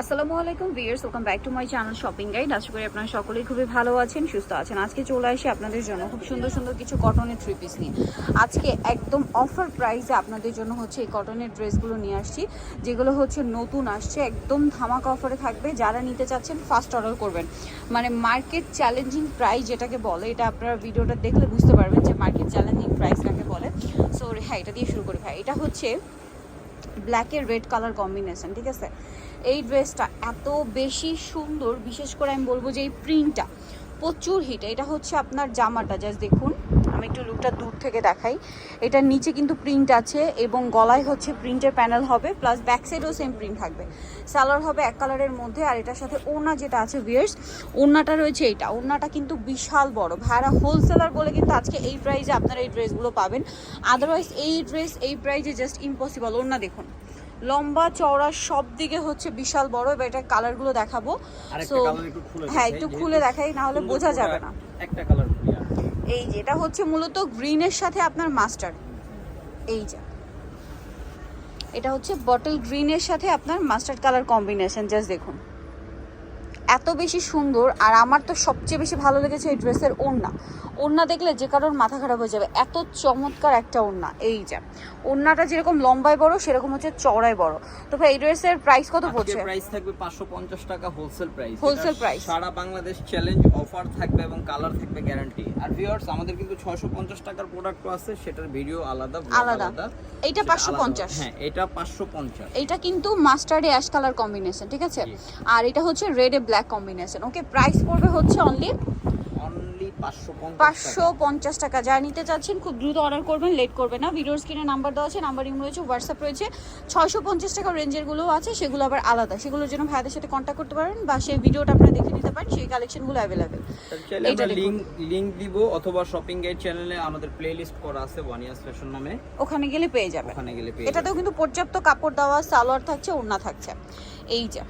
আসসালামু আলাইকুম viewers welcome back to my channel shopping guide আশা করি আপনারা সকলেই খুবই ভালো আছেন, সুস্থ আছেন। আজকে চলে আসি আপনাদের জন্য খুব সুন্দর সুন্দর কিছু কটনের থ্রি পিস নিয়ে। আজকে একদম অফার প্রাইসে আপনাদের জন্য হচ্ছে এই কটনের ড্রেসগুলো নিয়ে আসছি, যেগুলো হচ্ছে নতুন আসছে, একদম ধামাকা অফারে থাকবে। যারা নিতে চাচ্ছেন ফার্স্ট অর্ডার করবেন। মানে মার্কেট চ্যালেঞ্জিং প্রাইস যেটাকে বলে, এটা আপনারা ভিডিওটা দেখলে বুঝতে পারবেন যে মার্কেট চ্যালেঞ্জিং প্রাইস কাকে বলে। সো হ্যাঁ এটা দিয়ে শুরু করি ভাই। এটা হচ্ছে ব্ল্যাকের রেড কালার কম্বিনেশন ঠিক আছে? এই ড্রেসটা এত বেশি সুন্দর, বিশেষ করে আমি বলব যে এই প্রিন্টটা প্রচুর হিট এটা হচ্ছে আপনার জামাটা জাস্ট দেখুন। আমি একটু লুকটা দূর থেকে দেখাই। এটার নিচে কিন্তু প্রিন্ট আছে এবং গলায় হচ্ছে প্রিন্টের প্যানেল হবে প্লাস ব্যাক সাইডেও সেম প্রিন্ট থাকবে। সালোয়ার হবে এক কালারের মধ্যে, আর এটার সাথে ওড়না যেটা আছে ভিয়ার্স ওড়নাটা রয়েছে এইটা। ওড়নাটা কিন্তু বিশাল বড়। ভাড়া হোলসেলার বলে কিন্তু আজকে এই প্রাইজে আপনারা এই ড্রেসগুলো পাবেন। আদারওয়াইজ এই ড্রেস এই প্রাইজে জাস্ট ইম্পসিবল ওড়না দেখুন। লম্বা চওড়া সব দিকে হচ্ছে বিশাল বড় এবার এটা কালারগুলো দেখাবো। খুলে হ্যাঁ একটু খুলে দেখাই না হলে বোঝা যাবে না। একটা কালার এই যে এটা হচ্ছে মূলত গ্রিনের সাথে আপনার মাস্টার এই যে। এটা হচ্ছে বটল গ্রিনের সাথে আপনার মাস্টার্ড কালার কম্বিনেশন জাস্ট দেখুন। এত বেশি সুন্দর আর আমার তো সবচেয়ে বেশি ভালো লেগেছে এই ড্রেসের ওড়না। ওড়না দেখলে যে কারোর মাথা খারাপ হয়ে যাবে। এত চমৎকার একটা ওড়না। এই যে ওড়নাটা যেরকম লম্বায় বড় সেরকম হচ্ছে চওড়ায় বড়। তো ভাই এই ড্রেসের প্রাইস কত পড়ছে? প্রাইস থাকবে 550 টাকা হোলসেল প্রাইস হোলসেল প্রাইস সারা বাংলাদেশ চ্যালেঞ্জ অফার থাকবে এবং কালার থাকবে গ্যারান্টি আর ভিউয়ার্স আমাদের কিন্তু 650 টাকার প্রোডাক্ট আছে সেটার ভিডিও আলাদা আলাদা। আলাদা। 550 হ্যাঁ এটা 550 এইটা কিন্তু মাস্টার্ডে অ্যাশ কালার কম্বিনেশন ঠিক আছে? আর এটা হচ্ছে red a black combination okay price পড়বে হচ্ছে অনলি অনলি 550 পাঁচশো পঞ্চাশ টাকা। যা নিতে চাচ্ছেন খুব দ্রুত অর্ডার করবেন লেট করবেন না। ভিডিওর স্ক্রিনে নাম্বার দেওয়া আছে নাম্বার ইম রয়েছে হোয়াটসঅ্যাপ রয়েছে। ছয়শো পঞ্চাশ টাকা রেঞ্জেরগুলোও আছে সেগুলো আবার আলাদা। সেগুলোর জন্য ভাইদের সাথে কন্ট্যাক্ট করতে পারেন বা সেই ভিডিওটা আপনারা দেখে নিতে পারেন সেই কালেকশনগুলো অ্যাভেলেবেল দেখুন। লিংক লিংক দিব অথবা শপিং গাইড চ্যানেলে আমাদের প্লেলিস্ট করা আছে ওয়ান ইয়ার্স ফ্যাশন নামে। ওখানে গেলে পেয়ে যাবেন। ওখানে গেলে পেয়ে এটাতেও কিন্তু পর্যাপ্ত কাপড় দেওয়া সালোয়ার থাকছে ওড়না থাকছে। এই যে।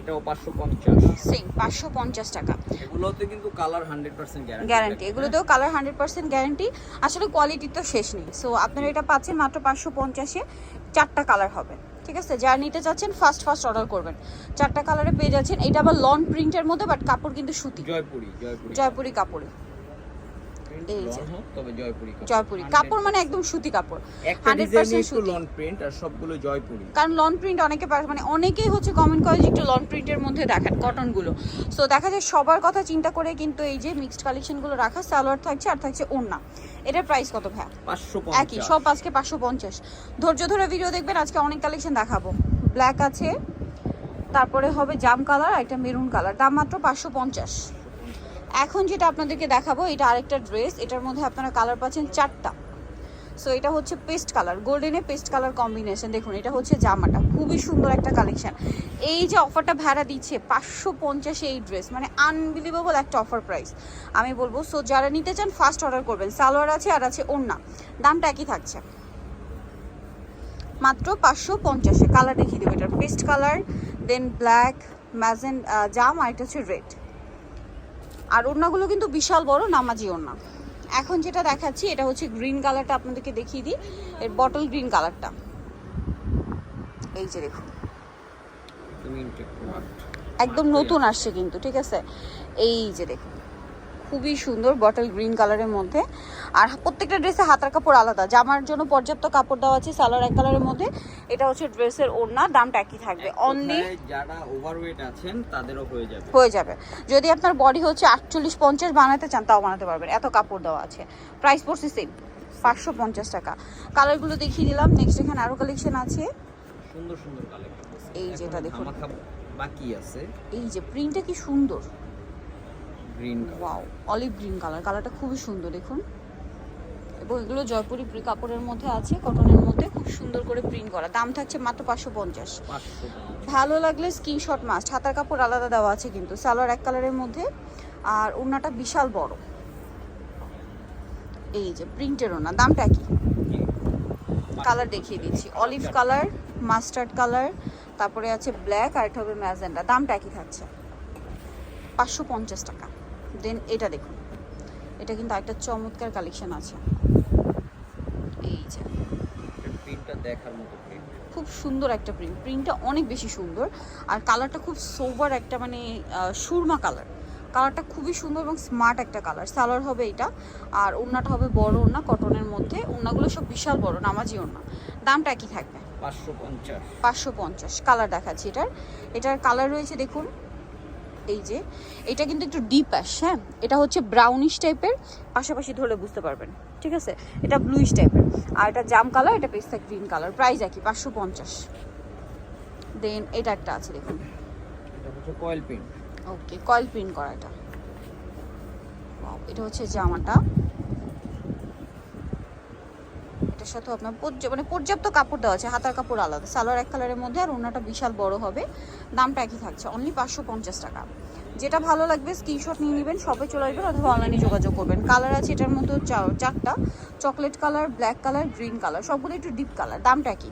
এটাও 550 সেম পাঁচশো পঞ্চাশ টাকা। এগুলোতে কিন্তু কালার 100% গ্যারান্টি গ্যারান্টি এগুলোতেও কালার হান্ড্রেড পার্সেন্ট গ্যারান্টি আসলে কোয়ালিটি তো শেষ নেই। সো আপনারা এটা পাচ্ছেন মাত্র পাঁচশো পঞ্চাশে। চারটা কালার হবে। ঠিক আছে? যা নিতে চাচ্ছেন ফার্স্ট ফার্স্ট অর্ডার করবেন। চারটা কালারে পেয়ে যাচ্ছেন। এটা আবার লন প্রিন্টের মধ্যে বাট কাপড় কিন্তু সুতি। জয়পুরি জয়পুরি। জয়পুরি কাপড়ে। এই যে। তবে জয়পুরি কাপড়। জয়পুরি। কাপড় মানে একদম সুতি কাপড়। 100% সুতি। লন প্রিন্ট আর সবগুলো জয়পুরি। কারণ লন প্রিন্ট অনেকে মানে অনেকেই হচ্ছে কমেন্ট করে যে একটু লন প্রিন্টের মধ্যে দেখান সো দেখা যায় সবার কথা চিন্তা করে কিন্তু এই যে মিক্সড কালেকশনগুলো রাখা সালোয়ার থাকছে আর থাকছে ওড়না। এটার প্রাইস কত ভাই পাঁচশো একই সব আজকে পাঁচশো পঞ্চাশ। ধৈর্য ধরে ভিডিও দেখবেন আজকে অনেক কালেকশন দেখাবো। ব্ল্যাক আছে তারপরে হবে জাম কালার আর একটা মেরুন কালার দাম মাত্র পাঁচশো পঞ্চাশ। এখন যেটা আপনাদেরকে দেখাবো, এটা আরেকটা ড্রেস এটার মধ্যে আপনারা কালার পাচ্ছেন চারটা। সো এটা হচ্ছে পেস্ট কালার গোল্ডেনে পেস্ট কালার কম্বিনেশন দেখুন, এটা হচ্ছে জামাটা, খুবই সুন্দর একটা কালেকশন এই যে অফারটা ভাড়া দিচ্ছে, পাঁচশো পঞ্চাশে এই ড্রেস মানে আনবিলিভেবল একটা অফার প্রাইস আমি বলব সো যারা নিতে চান ফার্স্ট অর্ডার করবেন। সালোয়ার আছে আর আছে ওড়না, দামটা একই থাকছে। মাত্র পাঁচশো পঞ্চাশে কালার দেখিয়ে দেবো, এটার পেস্ট কালার দেন ব্ল্যাক ম্যাজেন জাম, আর এটা হচ্ছে রেড আর ওড়নাগুলো কিন্তু বিশাল বড় নামাজি ওড়না। এখন যেটা দেখাচ্ছি এটা হচ্ছে গ্রিন কালারটা আপনাদেরকে দেখিয়ে দিই। এর বটল গ্রিন কালারটা এই যে দেখুন। একদম নতুন আসছে কিন্তু ঠিক আছে? এই যে দেখুন। খুবই সুন্দর বটল গ্রিন কালারের মধ্যে। আর প্রত্যেকটা ড্রেসে হাতার কাপড় আলাদা। জামার জন্য পর্যাপ্ত কাপড় দেওয়া আছে সালোয়ার এক কালারের মধ্যে। এটা হচ্ছে ড্রেসের ওড়না দামটা একই থাকবে। অনলি যারা ওভারওয়েট আছেন তাদেরও হয়ে যাবে। হয়ে যাবে। যদি আপনার বডি হচ্ছে আটচল্লিশ পঞ্চাশ বানাতে চান তাও বানাতে পারবেন। এত কাপড় দেওয়া আছে। প্রাইস পড়ছে সেম পাঁচশো পঞ্চাশ টাকা। কালারগুলো দেখিয়ে দিলাম। নেক্সট এখানে আরও কালেকশন আছে। সুন্দর সুন্দর কালেকশন এই যেটা দেখুন। বাকি আছে। এই যে প্রিন্টটা কি সুন্দর। Green wow olive green colour কালারটা খুবই সুন্দর দেখুন। এবং এগুলো জয়পুরি প্রি- কাপড়ের মধ্যে আছে কটনের মধ্যে খুব সুন্দর করে প্রিন্ট করা। দাম থাকছে মাত্র পাঁচশো পঞ্চাশ। ভালো লাগলে স্ক্রিনশট মাস্ট হাতার কাপড় আলাদা দেওয়া আছে কিন্তু সালোয়ার এক কালারের মধ্যে। আর ওড়নাটা বিশাল বড়। এই যে প্রিন্টের ওড়না দামটা কি? কালার দেখিয়ে দিচ্ছি। অলিভ কালার মাস্টার্ড কালার তারপরে আছে ব্ল্যাক আর এটা হবে ম্যাজেন্ডা দামটা একই থাকছে। পাঁচশো পঞ্চাশ টাকা। দেন এটা দেখুন। এটা কিন্তু একটা চমৎকার কালেকশন আছে। এই যে। প্রিন্টটা দেখার মতো খুব সুন্দর একটা প্রিন্ট প্রিন্টটা অনেক বেশি সুন্দর। আর কালারটা খুব সোবার একটা মানে সুরমা কালার কালারটা খুবই সুন্দর এবং স্মার্ট একটা কালার সালোয়ার হবে এটা। আর ওড়নাটা হবে বড় ওড়না কটনের মধ্যে। ওড়নাগুলো সব বিশাল বড় নামাজি ওড়না। দামটা একই থাকবে। পাঁচশো পঞ্চাশ। পাঁচশো পঞ্চাশ। কালার দেখাচ্ছি এটার। এটার কালার রয়েছে দেখুন এই যে এটা কিন্তু একটু ডিপ অ্যাশ হ্যাঁ? এটা হচ্ছে ব্রাউনিশ টাইপের পাশাপাশি ধরলে বুঝতে পারবেন ঠিক আছে? এটা ব্লুইশ টাইপের আর এটা জাম কালার এটা পেস্তা গ্রিন কালার প্রাইস একই পাঁচশো পঞ্চাশ। দেন এটা একটা আছে দেখুন। Coil pin okay coil print করা এটা। এটা হচ্ছে জামাটা। এটার আপনার মানে পর্যাপ্ত কাপড় দেওয়া আছে, হাতার কাপড় আলাদা, সালোয়ার এক কালারের মধ্যে আর ওনাটা বিশাল বড় হবে, দামটা একই থাকছে অনলি পাঁচশো পঞ্চাশ টাকা। যেটা ভালো লাগবে স্ক্রিনশট নিয়ে নেবেন শপে চলে আসবেন অথবা অনলাইনে যোগাযোগ করবেন। কালার আছে এটার চা- চারটা chocolate colour black colour green colour সবগুলো একটু ডিপ কালার দামটা কি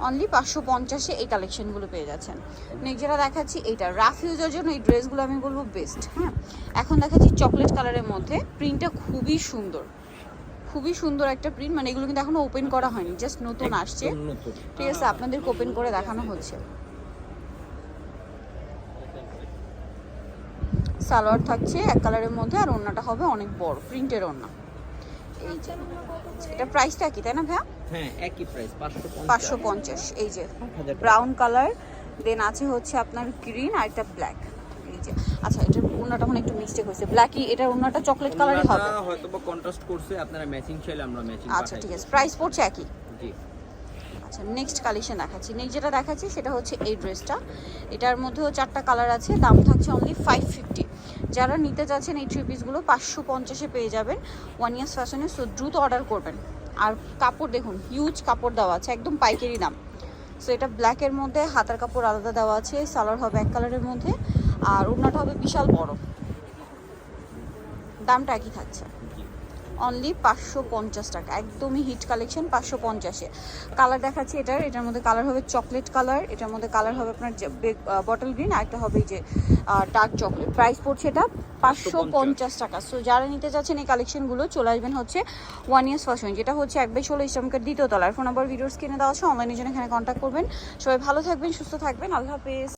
অনলি পাঁচশো পঞ্চাশে এই কালেকশনগুলো পেয়ে যাচ্ছেন। নেক্সট যেটা দেখাচ্ছি, এইটা রাফ ইউজের জন্য এই ড্রেসগুলো আমি বলব বেস্ট হ্যাঁ? এখন দেখাচ্ছি চকলেট কালারের মধ্যে প্রিন্টটা খুবই সুন্দর। খুবই সুন্দর একটা প্রিন্ট মানে এগুলো কিন্তু এখনও ওপেন করা হয়নি জাস্ট নতুন আসছে। ঠিক আছে আপনাদেরকে ওপেন করে দেখানো হচ্ছে। সালোয়ার থাকছে এক কালারের মধ্যে আর ওড়নাটা হবে অনেক বড় প্রিন্টের ওড়না। এই যে এটা প্রাইসটা কি তাই না ভাইয়া? হ্যাঁ একই প্রাইস পাঁচশো পাঁচশো পঞ্চাশ এই যে ব্রাউন কালার দেন আছে হচ্ছে আপনার গ্রিন আর একটা ব্ল্যাক এই যে আচ্ছা এটার ওড়নাটা মানে একটু মিস্টেক হয়েছে। ব্ল্যাকই এটার ওড়নাটা চকলেট কালারই হবে। হয়তো বা কন্ট্রাস্ট করছে আপনারা ম্যাচিং চাইলে আমরা ম্যাচিং আচ্ছা ঠিক আছে। প্রাইস পড়ছে একই। জি। আচ্ছা নেক্সট কালেকশন দেখাচ্ছি। নেক্সট যেটা দেখাচ্ছি সেটা হচ্ছে এই ড্রেসটা এটার মধ্যেও চারটা কালার আছে দাম থাকছে অনলি ফাইভ ফিফটি যারা নিতে চাচ্ছেন এই থ্রি পিসগুলো পাঁচশো পঞ্চাশে পেয়ে যাবেন ওয়ান ইয়ার্স ফ্যাশনে সো দ্রুত অর্ডার করবেন। আর কাপড় দেখুন হিউজ কাপড় দেওয়া আছে একদম পাইকারি দাম। সো এটা ব্ল্যাকের মধ্যে হাতার কাপড় আলাদা দেওয়া আছে সালোয়ার হবে এক কালারের মধ্যে। আর ওড়নাটা হবে বিশাল বড়। দামটা একই থাকছে। অনলি পাঁচশো পঞ্চাশ টাকা। একদমই হিট কালেকশন পাঁচশো পঞ্চাশে। কালার দেখাচ্ছি এটার। এটার মধ্যে কালার হবে চকলেট কালার এটার মধ্যে কালার হবে আপনার বটল গ্রিন আর একটা হবে যে ডার্ক চকলেট প্রাইস পড়ছে এটা পাঁচশো পঞ্চাশ টাকা। সো যারা নিতে চাচ্ছেন এই কালেকশনগুলো চলে আসবেন হচ্ছে ওয়ান ইয়ার্স ফ্যাশন যেটা হচ্ছে এক বাই ষোলো ইসলামকের দ্বিতীয় তলার ফোন নাম্বার ভিডিওস কিনে দেওয়া আছে। অনলাইনে জন্য এখানে কন্ট্যাক্ট করবেন। সবাই ভালো থাকবেন, সুস্থ থাকবেন। আল্লাহ হাফেজ।